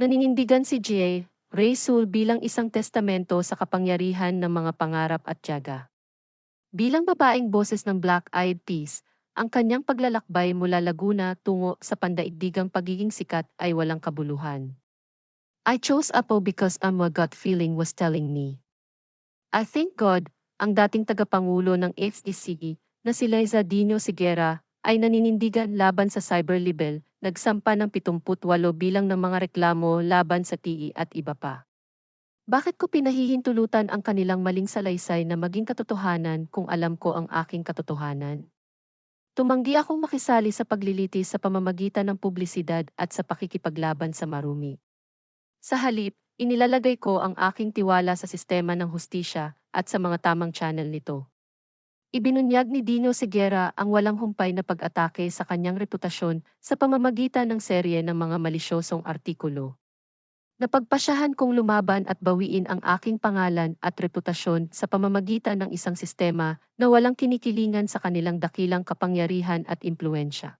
Naninindigan si J. Ray bilang isang testamento sa kapangyarihan ng mga pangarap at tiyaga. Bilang babaeng boses ng Black Eyed Peas, ang kanyang paglalakbay mula Laguna tungo sa pandaigdigang pagiging sikat ay walang kabuluhan. I chose Apo because um, my gut feeling was telling me. I thank God, ang dating tagapangulo ng FDCE na si Liza Dino Sigera ay naninindigan laban sa cyber libel, nagsampa ng 78 bilang ng mga reklamo laban sa TI at iba pa. Bakit ko pinahihintulutan ang kanilang maling salaysay na maging katotohanan kung alam ko ang aking katotohanan? Tumanggi akong makisali sa paglilitis sa pamamagitan ng publisidad at sa pakikipaglaban sa marumi. Sa halip, inilalagay ko ang aking tiwala sa sistema ng hustisya at sa mga tamang channel nito. Ibinunyag ni Dino Segura ang walang humpay na pag-atake sa kanyang reputasyon sa pamamagitan ng serye ng mga malisyosong artikulo. Napagpasyahan kong lumaban at bawiin ang aking pangalan at reputasyon sa pamamagitan ng isang sistema na walang kinikilingan sa kanilang dakilang kapangyarihan at impluensya.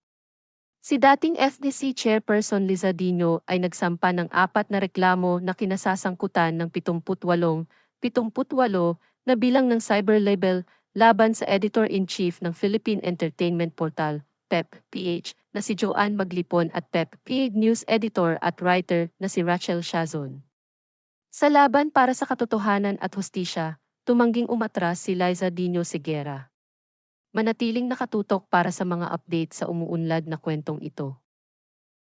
Si dating FDC Chairperson Liza Dino ay nagsampa ng apat na reklamo na kinasasangkutan ng 78, 78 na bilang ng cyber label laban sa Editor-in-Chief ng Philippine Entertainment Portal, PEP-PH, na si Joanne Maglipon at PEP-PH News Editor at Writer na si Rachel Shazon. Sa laban para sa katotohanan at hustisya, tumangging umatras si Liza Dino Segura. Manatiling nakatutok para sa mga update sa umuunlad na kwentong ito.